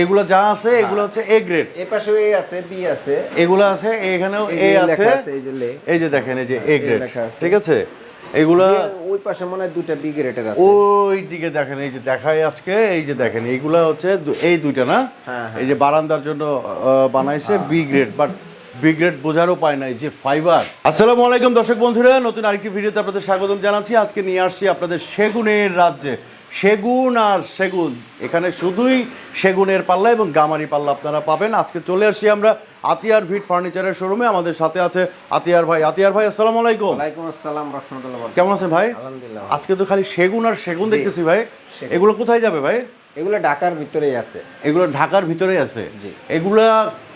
এগুলো যা আছে এগুলো হচ্ছে এ গ্রেড এ পাশেও এ আছে বি আছে। এগুলো আছে এখানেও এ আছে। এই যে দেখেন এই যে এ এ গ্রেড ঠিক আছে? এগুলো ওই পাশে মনে হয় দুটা বি গ্রেডের আছে। ওই দিকে দেখেন এই যে দেখায় আজকে এই যে দেখেন এইগুলা হচ্ছে এই দুইটা না? হ্যাঁ, এই যে বারান্দার জন্য বানাইছে B grade but B grade বোঝারও পায় নাই যে ফাইবার আসসালামু আলাইকুম দর্শক বন্ধুরা নতুন আরেকটি ভিডিওতে আপনাদের স্বাগতম জানাচ্ছি। আজকে নিয়ে আসছি আপনাদের সেগুনের রাজ্যে। সেগুন আর সেগুন। এখানে শুধুই সেগুনের পাল্লা এবং গামারি পাল্লা আপনারা পাবেন। আজকে চলে আসি আমরা আতিয়ার ভিট ফার্নিচারের শোরুমে। আমাদের সাথে আছে আতিয়ার ভাই। আতিয়ার ভাই আসসালামু আলাইকুম। ওয়ালাইকুম আসসালাম রহমতুল্লাহ কেমন আছেন ভাই? আলহামদুলিল্লাহ আজকে তো খালি সেগুন আর সেগুন দেখতেছি ভাই। এগুলো কোথায় যাবে ভাই? এগুলো ঢাকার ভিতরেই আছে। এগুলো ঢাকার ভিতরে আছে। এগুলা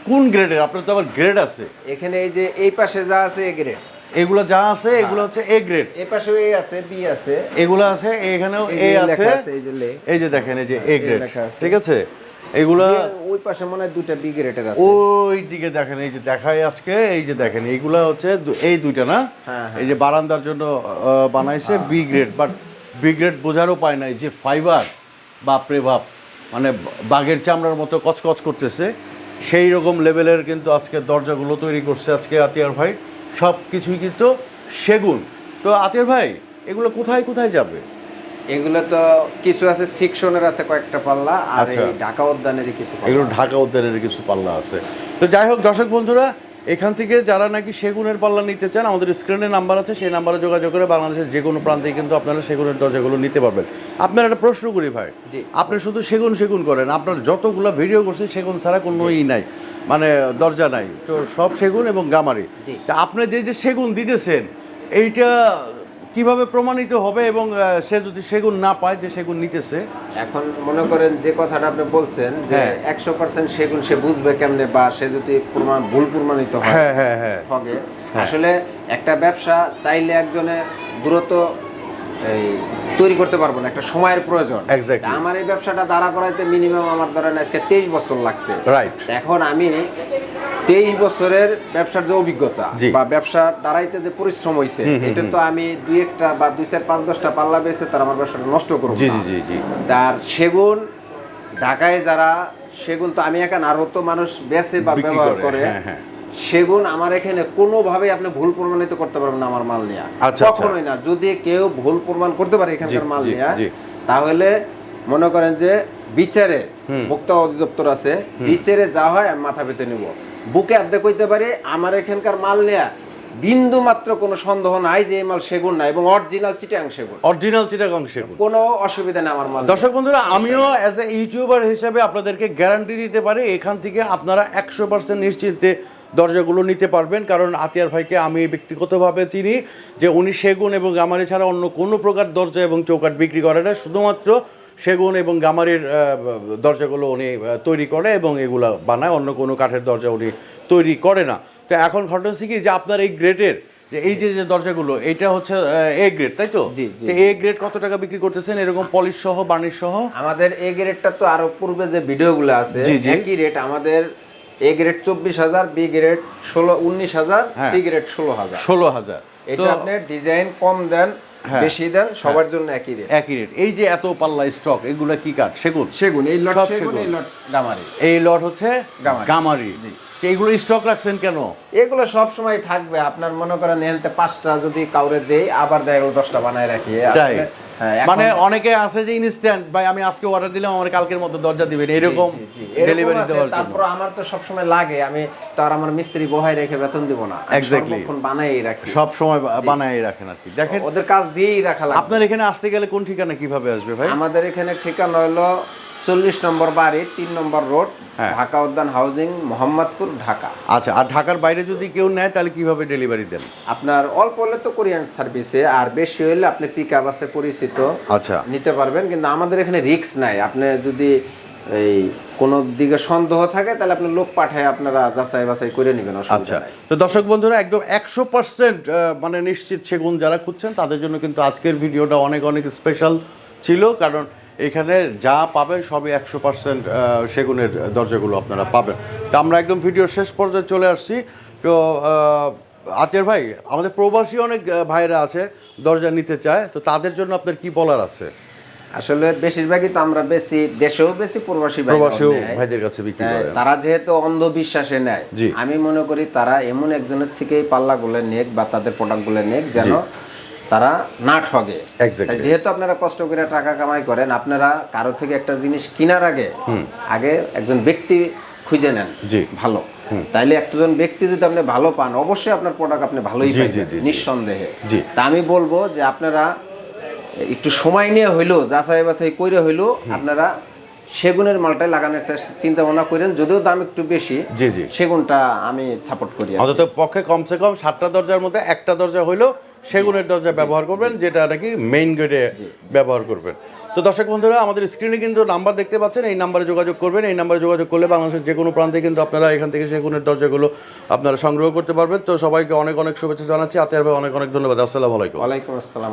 কোন গ্রেডের? আপনার তো আবার গ্রেড আছে। এখানে এই যে এই পাশে যা আছে এ গ্রেড। এগুলো যা আছে এগুলো হচ্ছে এ গ্রেড এ পাশেও এ আছে বি আছে। এগুলো আছে এখানেও এ আছে। এই যে দেখেন এই যে এ এ গ্রেড ঠিক আছে? এগুলা ওই পাশে মনে হয় দুটা বি গ্রেডের আছে। ওই দিকে দেখেন এই যে দেখায় আজকে এই যে দেখেন এইগুলা হচ্ছে এই দুইটা না? হ্যাঁ, হ্যাঁ। এই যে বারান্দার জন্য বানাইছে B grade but B grade বোঝারও পায় নাই যে ফাইবার বাপরে বাপ মানে বাঘের চামড়ার মতো কচকচ করতেছে। সেই রকম লেভেলের কিন্তু আজকে দরজাগুলো তৈরি করছে আজকে আতিয়ার ভাই। সব কিছুই কিন্তু সেগুন। তো আতের ভাই এগুলো কোথায় কোথায় যাবে? এগুলো তো কিছু আছে সিকশনের আছে কয়েকটা পাল্লা আর আচ্ছা। ঢাকা উদ্যানের কিছু এগুলো ঢাকা উদ্যানের কিছু পাল্লা আছে। তো যাই হোক দর্শক বন্ধুরা এখান থেকে যারা নাকি সেগুনের পাল্লা নিতে চান আমাদের স্ক্রিনে নাম্বার আছে সেই নাম্বারে যোগাযোগ করে বাংলাদেশের যে কোনো প্রান্তে কিন্তু আপনারা সেগুনের দরজাগুলো নিতে পারবেন। আপনার একটা প্রশ্ন করি ভাই আপনি শুধু সেগুন সেগুন করেন আপনার যতগুলো ভিডিও করছেন সেগুন ছাড়া কোনো ই নাই মানে দরজা নাই তো সব সেগুন এবং গামারি। তা আপনি যে যে সেগুন দিতেছেন এইটা কীভাবে প্রমাণিত হবে এবং সে যদি সেগুন না পায় যে সেগুন নিতেছে? এখন মনে করেন যে কথাটা আপনি বলছেন যে হ্যাঁ। একশো পার্সেন্ট সেগুন সে বুঝবে কেমনে বা সে যদি প্রমাণ ভুল প্রমাণিত হয় হ্যাঁ হ্যাঁ হ্যাঁ। হবে। আসলে একটা ব্যবসা চাইলে একজনে দ্রুত এই তৈরি করতে পারব না একটা সময়ের প্রয়োজন. আমার এই ব্যবসাটা দাঁড়া করাইতে মিনিমাম আমার ধরেন আজকে তেইশ বছর লাগছে। রাইট এখন আমি তেইশ বছরের ব্যবসার যে অভিজ্ঞতা বা ব্যবসা দাঁড়াইতে যে পরিশ্রম হয়েছে এটা তো আমি দুই একটা বা দুই চার পাঁচ দশটা পাল্লা বেছে তার আমার ব্যবসাটা নষ্ট করব জি জি জি জি। তার সেগুন ঢাকায় যারা সেগুন তো আমি একা আরও তো মানুষ বেছে বা ব্যবহার করে, হ্যাঁ, হ্যাঁ। সেগুন আমার এখানে কোনোভাবে আপনি ভুল প্রমাণিত করতে পারবেন না আমার মাল নিয়ে। আচ্ছা, আচ্ছা। কখনোই না। যদি কেউ ভুল প্রমাণ করতে পারে এখানকার মাল নিয়ে তাহলে মনে করেন যে বিচারে ভোক্তা অধিদপ্তর আছে বিচারে যা হয় আমি মাথা পেতে নিব। বুকে অর্ধেক কইতে পারে আমার এখানকার মাল নেয়া বিন্দু মাত্র কোনো সন্দেহ নাই যে এই মাল সেগুন না এবং অরিজিনাল চিটাং সেগুন। অরিজিনাল চিটাগং সেগুন। কোনো অসুবিধা নেই আমার মাল দর্শক বন্ধুরা আমিও অ্যাজ এ ইউটিউবার হিসেবে আপনাদেরকে গ্যারান্টি দিতে পারি এখান থেকে আপনারা একশো পার্সেন্ট নিশ্চিন্তে দরজাগুলো নিতে পারবেন কারণ আতিয়ার ভাইকে আমি ব্যক্তিগতভাবে চিনি যে উনি সেগুন এবং গামারি ছাড়া অন্য কোনো প্রকার দরজা এবং চৌকাট বিক্রি করে না শুধুমাত্র সেগুন এবং গামারির দরজাগুলো উনি তৈরি করে এবং এগুলো বানায় অন্য কোনো কাঠের দরজা উনি তৈরি করে না তো এখন ঘটনা হচ্ছে কি যে আপনার এই গ্রেডের যে এই যে যে দরজাগুলো এটা হচ্ছে এ গ্রেড তাই তো এ গ্রেড কত টাকা বিক্রি করতেছেন এরকম পলিশ সহ বার্নিশ সহ আমাদের এ গ্রেডটা তো আরও পূর্বে যে ভিডিওগুলো আছে। একই রেট আমাদের এ গ্রেড চব্বিশ হাজার বি গ্রেড ষোলো উনিশ হাজার হ্যাঁ। সি গ্রেড ষোলো হাজার ষোলো হাজার এটা আপনি ডিজাইন কম দেন হ্যাঁ। বেশি দেন সবার জন্য একই রেট একই রেট এই যে এত পাল্লা স্টক এগুলো কি কাঠ? সেগুন? সেগুন এই লট সেগুন। এই লট গামারি। এই লট হচ্ছে গামারি। এইগুলো স্টক রাখছেন কেন? এগুলো সব সময় থাকবে। আপনার মনে করেন এখানে পাঁচটা যদি কাউরে দেয় আবার দেয় গেলো দশটা বানায় রাখি। হ্যাঁ, মানে অনেকে আছে যে ইনস্ট্যান্ট ভাই আমি আজকে অর্ডার দিলাম আমার কালকের মধ্যে দরজা দিবেন এরকম ডেলিভারি দেওয়ার জন্য। তারপর আমার তো সব সময় লাগে আমি তো আর আমার মিস্ত্রি বহাই রেখে বেতন দিব না। এক্স্যাক্টলি কোন বানাইই বানাই রাখি। সব সময় বানাইই রাখেন আর কি। দেখেন ওদের কাজ দিয়েই রাখা লাগে আপনার এখানে আসতে গেলে কোন ঠিকানা কীভাবে আসবে ভাই? আমাদের এখানে ঠিকানা হলো চল্লিশ নম্বর বাড়ি তিন নম্বর রোড হ্যাঁ। ঢাকা উদ্যান হাউজিং মোহাম্মদপুর ঢাকা। আচ্ছা আর ঢাকার বাইরে যদি কেউ নেয় তাহলে কীভাবে ডেলিভারি দেন? আপনার অল্প হলে তো কোরিয়ান সার্ভিসে আর বেশি হলে আপনি পিক আপ আছে পরিচিত। আচ্ছা। নিতে পারবেন কিন্তু আমাদের এখানে রিস্ক নাই। আপনি যদি এই কোনো দিকে সন্দেহ থাকে তাহলে আপনি লোক পাঠায় আপনারা যাচাই বাছাই করে নেবেন আচ্ছা। তো দর্শক বন্ধুরা একদম একশো পার্সেন্ট মানে নিশ্চিত সেগুন যারা খুঁজছেন তাদের জন্য কিন্তু আজকের ভিডিওটা অনেক অনেক স্পেশাল ছিল কারণ এখানে যা পাবেন সবই একশো পার্সেন্ট সেগুনের দরজাগুলো আপনারা পাবেন। তো আমরা একদম ভিডিওর শেষ পর্যায়ে চলে আসছি। তো আতের ভাই আমাদের প্রবাসী অনেক ভাইরা আছে দরজা নিতে চায়। তো তাদের জন্য আপনার কি বলার আছে? আসলে বেশিরভাগই তো আমরা বেশি দেশেও বেশি প্রবাসী। ভাইদের কাছে বিক্রি হ্যাঁ, তারা যেহেতু অন্ধবিশ্বাসে নেয়। আমি মনে করি তারা এমন একজনের থেকেই পাল্লা পাল্লাগুলো নেক বা তাদের প্রোডাক্টগুলো নেক যেন তারা না ঠগে যেহেতু আপনারা কষ্ট করে টাকা কামাই করেন আপনারা কারও থেকে একটা জিনিস কেনার আগে আগে একজন ব্যক্তি খুঁজে নেন। জি। ভালো। তাইলে একজন ব্যক্তি যদি আপনি ভালো পান অবশ্যই আপনার প্রোডাক্ট আপনি ভালোই। নিঃসন্দেহে। জি। তা আমি বলব যে আপনারা একটু সময় নিয়ে হইল যাচাই বাছাই করে হইল আপনারা সেগুনের মালটাই লাগানোর চেষ্টা চিন্তা ভাবনা করেন যদিও দাম একটু বেশি জি, জি। সেগুনটা আমি সাপোর্ট করি অন্তত পক্ষে কমসে কম সাতটা দরজার মধ্যে একটা দরজা হইলেও সেগুনের দরজা ব্যবহার করবেন যেটা নাকি মেইন গেটে ব্যবহার করবেন। তো দর্শক বন্ধুরা আমাদের স্ক্রিনে কিন্তু নাম্বার দেখতে পাচ্ছেন এই নাম্বারে যোগাযোগ করবেন। এই নাম্বারে যোগাযোগ করলে বাংলাদেশের যে কোনো প্রান্তে কিন্তু আপনারা এখান থেকে সেগুনের দরজাগুলো আপনারা সংগ্রহ করতে পারবেন। তো সবাইকে অনেক অনেক শুভেচ্ছা জানাচ্ছি। আতে অনেক অনেক ধন্যবাদ। আসসালামু আলাইকুম। আলাইকুম আসসালাম।